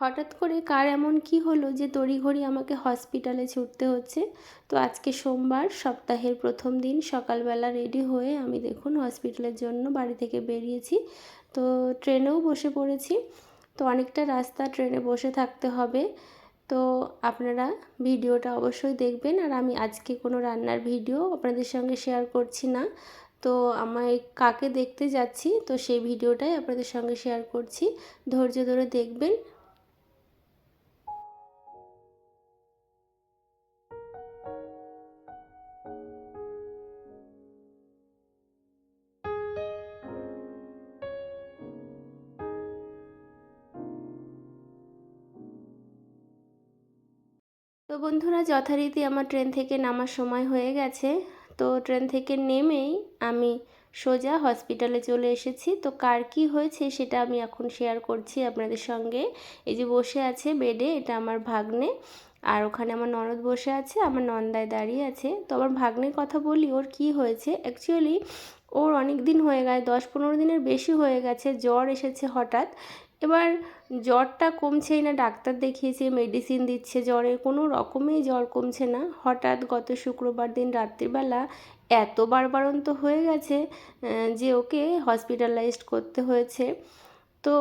হঠাৎ করে কার এমন কি হলো যে তড়িঘড়ি আমাকে হসপিটালে ছুটতে হচ্ছে? তো আজকে সোমবার, সপ্তাহের প্রথম দিন, সকালবেলা রেডি হয়ে আমি দেখুন হসপিটালের জন্য বাড়ি থেকে বেরিয়েছি। তো ট্রেনেও বসে পড়েছি। তো অনেকটা রাস্তা ট্রেনে বসে থাকতে হবে। তো আপনারা ভিডিওটা অবশ্যই দেখবেন। আর আমি আজকে কোনো রান্নার ভিডিও আপনাদের সঙ্গে শেয়ার করছি না। তো আমায় কাকে দেখতে যাচ্ছি, তো সেই ভিডিওটাই আপনাদের সঙ্গে শেয়ার করছি। ধৈর্য ধরে দেখবেন। তো বন্ধুরা, যথারীতি আমার ট্রেন থেকে নামার সময় হয়ে গেছে। তো ট্রেন থেকে নেমেই আমি সোজা হসপিটালে চলে এসেছি। তো কার কী হয়েছে সেটা আমি এখন শেয়ার করছি আপনাদের সঙ্গে। এই যে বসে আছে বেডে, এটা আমার ভাগ্নে। আর ওখানে আমার ননদ বসে আছে, আমার নন্দায় দাঁড়িয়ে আছে। তো আমার ভাগ্নের কথা বলি, ওর কি হয়েছে? অ্যাকচুয়ালি ওর অনেক দিন হয়ে গেছে, দশ পনেরো দিনের বেশি হয়ে গেছে, জ্বর এসেছে হঠাৎ। এবার জ্বরটা কমছেই না, ডাক্তার দেখিয়েছে মেডিসিন দিচ্ছে জ্বরে, কোনো রকমেই জ্বর কমছে না। হঠাৎ গত শুক্রবার দিন রাত্রিবেলা এত বারবারন্ত হয়ে গেছে যে ওকে হসপিটালাইজড করতে হয়েছে। তো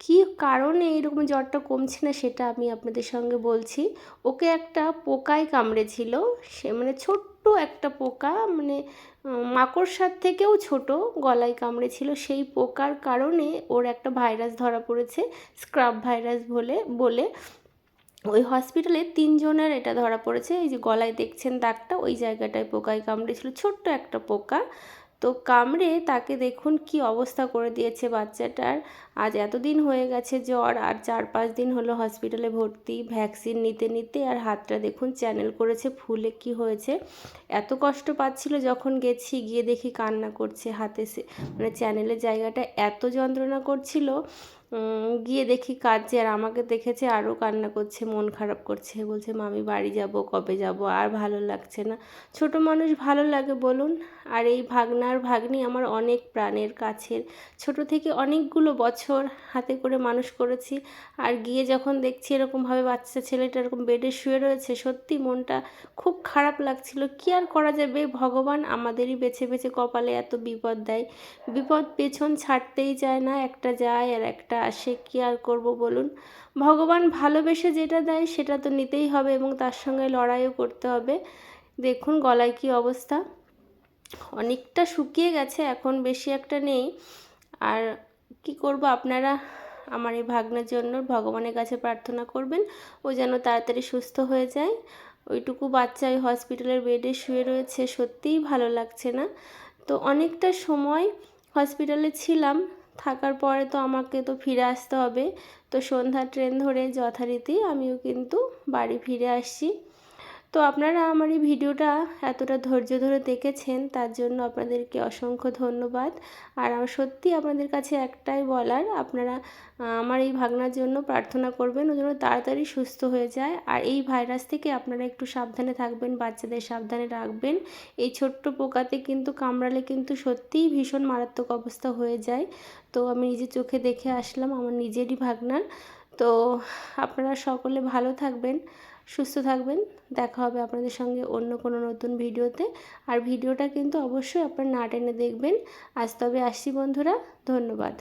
কী কারণে এরকম জ্বরটা কমছে না সেটা আমি আপনাদের সঙ্গে বলছি। ওকে একটা পোকায় কামড়েছিল, সে মানে ছোট্ট একটা পোকা মানে মাকড়সার থেকেও ছোট গলায় কামড়েছিল। সেই পোকার কারণে ওর একটা ভাইরাস ধরা পড়েছে, স্ক্রাব ভাইরাস বলে বলে। ওই হসপিটালে তিনজনের এটা ধরা পড়েছে। এই যে গলায় দেখছেন দাগটা, ওই জায়গাটায় পোকায় কামড়েছিল। ছোট্ট একটা পোকা। তো কামড়ে তাকে দেখুন কি অবস্থা করে দিয়েছে বাচ্চাটার। আজ এতদিন হয়ে গেছে জ্বর, আর চার পাঁচ দিন হলো হসপিটালে ভর্তি। ভ্যাকসিন নিতে নিতে আর হাতটা দেখুন চ্যানেল করেছে, ফুলে কি হয়েছে। এত কষ্ট পাচ্ছিল যখন গেছি, গিয়ে দেখি কান্না করছে হাতে মানে চ্যানেলের জায়গাটা এত যন্ত্রণা করছিল গিয়ে দেখি কাঁদছে আর আমাকে দেখেছে আরও কান্না করছে, মন খারাপ করছে। বলছে, মামি, বাড়ি যাব, কবে যাব? আর ভালো লাগছে না। ছোট মানুষ ভালো লাগে বলুন। আর এই ভাগনার ভাগ্নি আমার অনেক প্রাণের কাছের। ছোট থেকে অনেকগুলো বছর হাতে করে মানুষ করেছি। আর গিয়ে যখন দেখছি এরকমভাবে বাচ্চা ছেলেটা এরকম বেডে শুয়ে রয়েছে, সত্যি মনটা খুব খারাপ লাগছিল। কি আর করা যাবে? ভগবান আমাদেরই বেছে বেছে কপালে এত বিপদ দেয়। বিপদ পেছন ছাড়তেই চায় না, একটা যায় আর একটা আসে কী আর করব বলুন? ভগবান ভালোবেসে যেটা দেয় সেটা তো নিতেই হবে এবং তার সঙ্গে লড়াইও করতে হবে। দেখুন গলায় কি অবস্থা। অনেকটা শুকিয়ে গেছে, এখন বেশি একটা নেই। আর কি করব আপনারা? আমার এই ভাগ্নের জন্য ভগবানের কাছে প্রার্থনা করবেন, ও যেন তাড়াতাড়ি সুস্থ হয়ে যায়। ওইটুকু বাচ্চা ওই হসপিটালের বেডে শুয়ে রয়েছে, সত্যিই ভালো লাগছে না। তো অনেকটা সময় হসপিটালে ছিলাম থাকার পরে তো আমাকে তো ফিরে আসতে হবে। তো সন্ধ্যা ট্রেন ধরে যথারীতি আমিও কিন্তু বাড়ি ফিরে আসছি। তো আপনারা আমার এই ভিডিওটা এতটা ধৈর্য ধরে দেখেছেন, তার জন্য আপনাদেরকে অসংখ্য ধন্যবাদ। আর আমার সত্যি আপনাদের কাছে একটাই বলার, আপনারা আমার এই ভাগনার জন্য প্রার্থনা করবেন, ও যেন তাড়াতাড়ি সুস্থ হয়ে যায়। আর এই ভাইরাস থেকে আপনারা একটু সাবধানে থাকবেন, বাচ্চাদের সাবধানে রাখবেন। এই ছোট্ট পোকাতে কিন্তু কামড়ালে কিন্তু সত্যিই ভীষণ মারাত্মক অবস্থা হয়ে যায়। তো আমি নিজে চোখে দেখে আসলাম, আমার নিজেরই ভাগনার। তো আপনারা সকলে ভালো থাকবেন। সুস্থ থাকবেন। দেখা হবে আপনাদের সঙ্গে অন্য কোনো নতুন ভিডিওতে। আর ভিডিওটা কিন্তু অবশ্যই আপনার না টেনে দেখবেন। আজ তবে আসছি বন্ধুরা, ধন্যবাদ।